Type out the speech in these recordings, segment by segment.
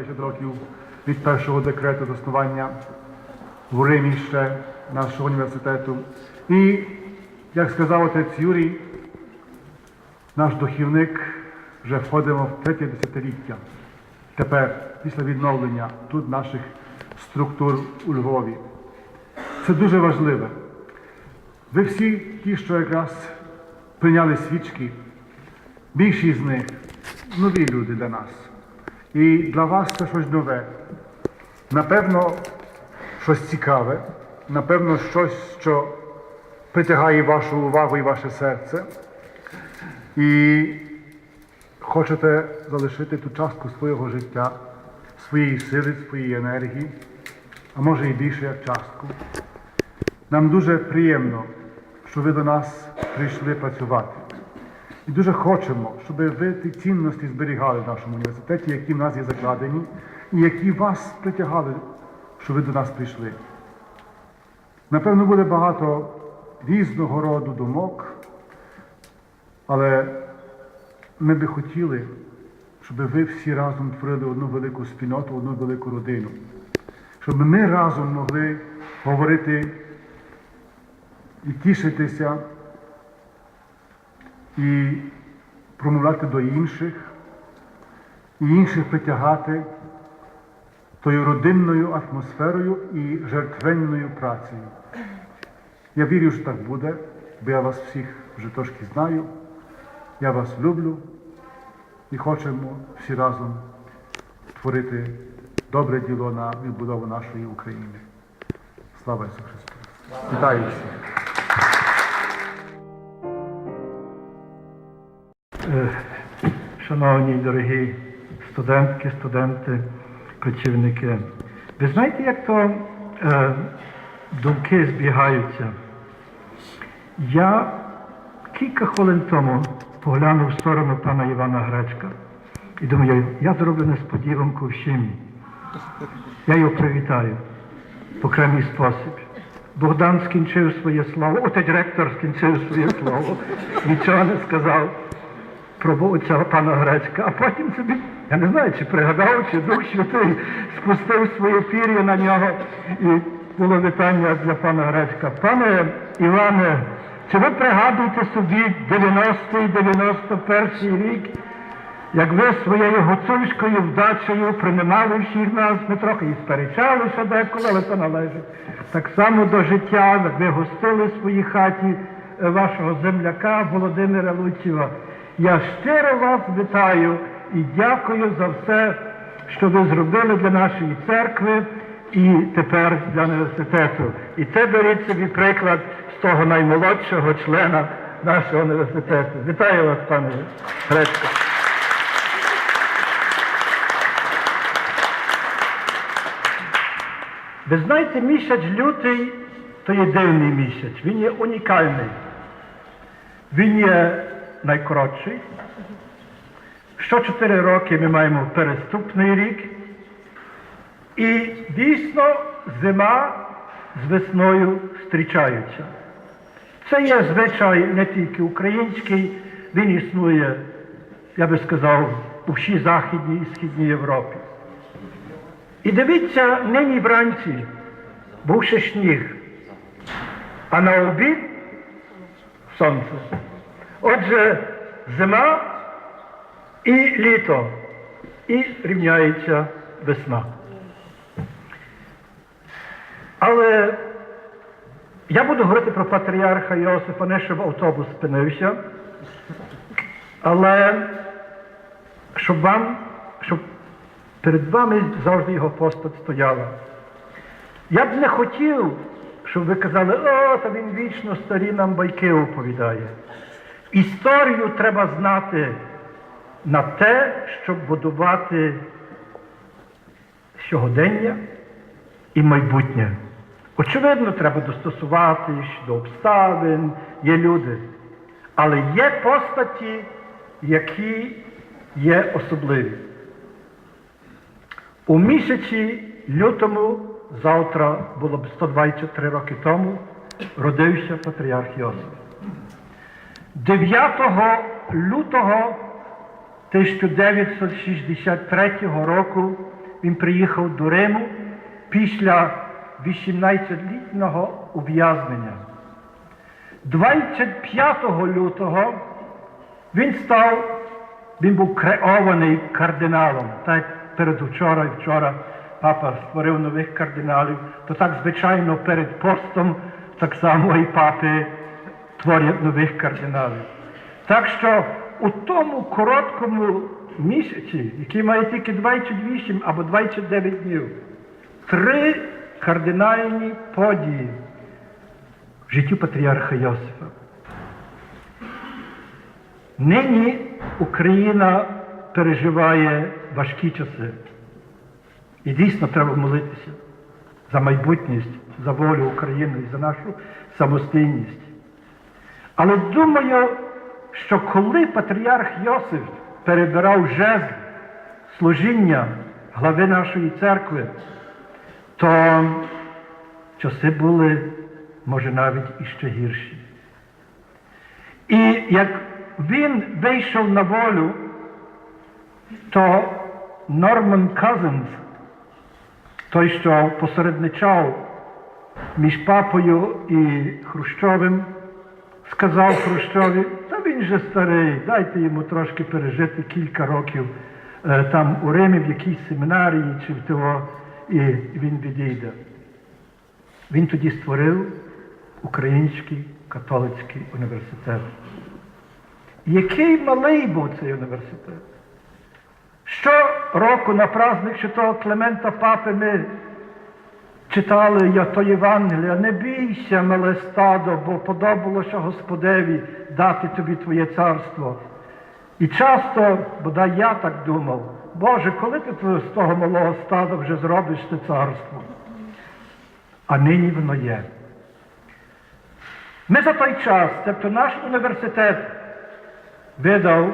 10 років від першого декрету заснування в Римі ще нашого університету. І, як сказав отець Юрій, наш дохівник вже входимо в третє десятиліття. Тепер, після відновлення тут наших структур у Львові. Це дуже важливе. Ви всі ті, що якраз прийняли свічки, більшість з них нові люди для нас. І для вас це щось нове. Напевно, щось цікаве, напевно, щось, що притягає вашу увагу і ваше серце. І хочете залишити ту частку свого життя, своєї сили, своєї енергії, а може і більше як частку. Нам дуже приємно, що ви до нас прийшли працювати. І дуже хочемо, щоб ви ті цінності зберігали в нашому університеті, які в нас є закладені, і які вас притягали, що ви до нас прийшли. Напевно, буде багато різного роду думок, але ми би хотіли, щоб ви всі разом творили одну велику спільноту, одну велику родину. Щоб ми разом могли говорити і тішитися, і промовляти до інших, і інших притягати тою родинною атмосферою і жертвенною працею. Я вірю, що так буде, бо я вас всіх вже трошки знаю. Я вас люблю і хочемо всі разом творити добре діло на відбудову нашої України. Слава Ісусу Христу! Вітаю всіх! Шановні дорогі студентки, студенти, працівники, ви знаєте, як то е, думки збігаються? Я кілька хвилин тому поглянув в сторону пана Івана Гречка і думаю, я зроблю несподіванку всім. Я його привітаю в окремий спосіб. Богдан скінчив своє слово, отець ректор скінчив своє слово, нічого не сказав про цього пана Гречка, а потім собі, я не знаю, чи пригадав, чи Дух Святий спустив своє пір'я на нього і було вітання для пана Гречка. Пане Іване, чи ви пригадуєте собі 90-й, 91 рік, як ви своєю гуцульською вдачею приймали всіх нас, ми трохи і сперечалися деколи, але це належить. Так само до життя, як ви гостили в своїй хаті е, вашого земляка Володимира Луцєва. Я щиро вас вітаю і дякую за все, що ви зробили для нашої церкви і тепер для університету. І це беріть собі приклад з того наймолодшого члена нашого університету. Вітаю вас, пане Гречко. Ви знаєте, місяць лютий то є дивний місяць, він є унікальний. Він є найкоротший. Що чотири роки ми маємо переступний рік. І дійсно зима з весною зустрічаються. Це є звичай не тільки український, він існує, я би сказав, у всій Західній і Східній Європі. І дивіться, нині вранці був ще сніг, а на обід сонце. Отже, зима і літо, і рівняється весна. Але я буду говорити про патріарха Йосифа, не щоб автобус спинився, але щоб вам, щоб перед вами завжди його постать стояла. Я б не хотів, щоб ви казали, о, та він вічно старі нам байки оповідає. Історію треба знати на те, щоб будувати сьогодення і майбутнє. Очевидно, треба достосуватись до обставин, є люди. Але є постаті, які є особливі. У місяці лютому, завтра було б 123 роки тому, родився патріарх Йосиф. 9 лютого 1963 року він приїхав до Риму після 18-літнього ув'язнення. 25 лютого він став, він був креований кардиналом. Так передвчора і вчора папа створив нових кардиналів, то так звичайно перед постом так само і папи творять нових кардиналів. Так що у тому короткому місяці, який має тільки 28 або 29 днів, три кардинальні події в життю патріарха Йосифа. Нині Україна переживає важкі часи. І дійсно треба молитися за майбутність, за волю України і за нашу самостійність. Але думаю, що коли патріарх Йосиф перебирав жезл служіння глави нашої церкви, то часи були, може, навіть іще гірші. І як він вийшов на волю, то Норман Казенс, той, що посередничав між папою і Хрущовим, сказав Хрущові, та він же старий, дайте йому трошки пережити кілька років е, там у Римі, в якійсь семінарії чи в того, і він відійде. Він тоді створив Український католицький університет. Який малий був цей університет? Щороку на праздник Святого Клемента Папи ми читали я то Євангелія, не бійся, мале стадо, бо подобалося Господеві дати тобі твоє царство. І часто, бодай я так думав, Боже, коли ти з того малого стада вже зробиш це царство? А нині воно є. Ми за той час, тобто наш університет видав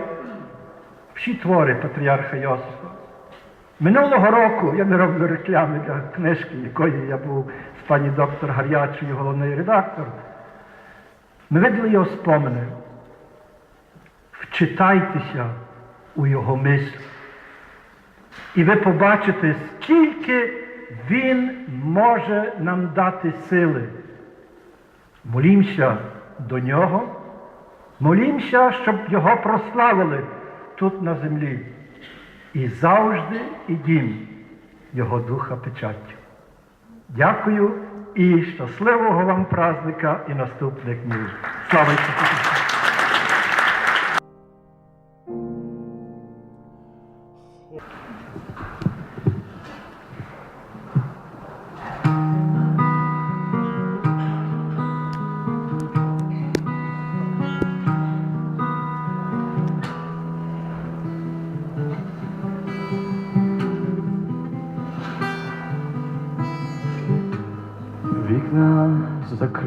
всі твори патріарха Йосифа. Минулого року я не роблю реклами для книжки, якої я був з пані доктор Гарячою, головний редактор. Ми видали його спомини. Вчитайтеся у його мисль. І ви побачите, скільки він може нам дати сили. Молімося до нього, молімося, щоб його прославили тут на землі. І завжди і дім його духа печаттю. Дякую і щасливого вам праздника і наступних днів. Слава Ісусу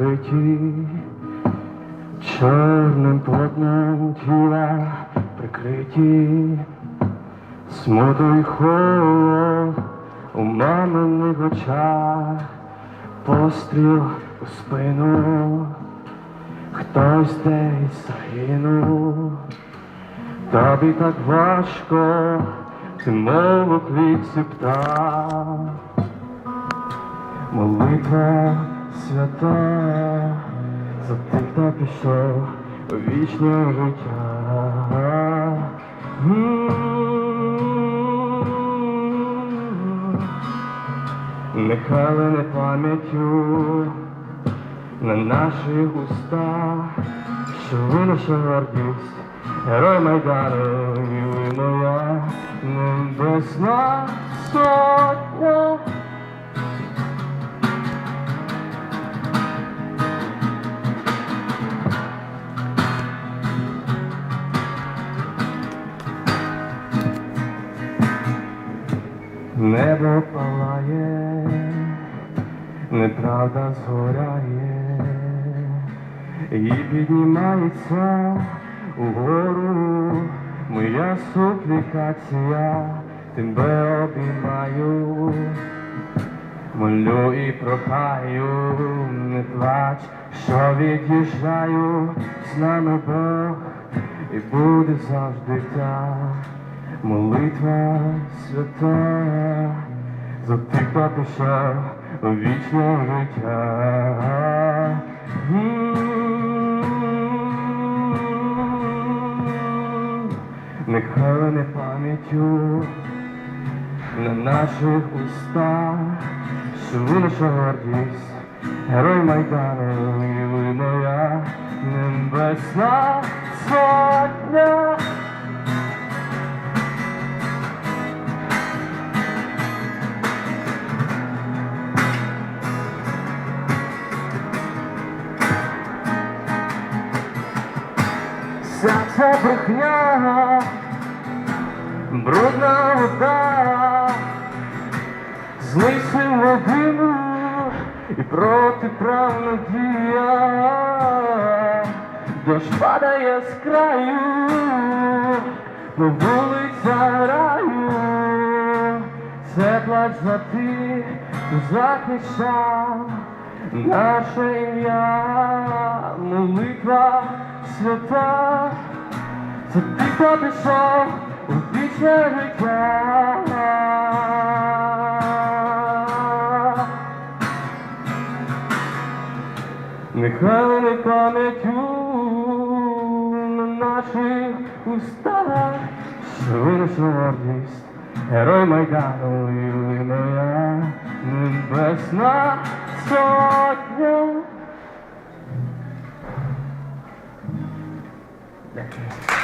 закриті, чорним полотном тіла прикриті, смуто й холод у маминих очах, постріл у спину, хтось десь загинув, тобі так важко, ти мов у квітці птах. Молитва свята за тих, хто пішов у вічне життя. Нехай не пам'яттю на наших устах, що ви гордість, герой Майдану, і ви моя небесна сотня. Небо палає, неправда згоряє, і піднімається угору моя суплікація, тебе обіймаю, молю і прохаю, не плач, що від'їжджаю, з нами Бог і буде завжди так. Молитва свята за тих, хто вічне життя. Нехай не пам'яттю на наших устах, що наша гордість, герой Майдану ви моя небесна сотня. Вся ця брехня, брудна вода, знищив водину і протиправна дія, дощ падає з краю, на вулиця раю, це плач за хто захищав наше ім'я, молитва свята. Це ти хто пішов у вічне життя. Нехай не пам'ятю на наших устах, що ви наша гордість, герой Майдану моя небесна сотня. Дякую.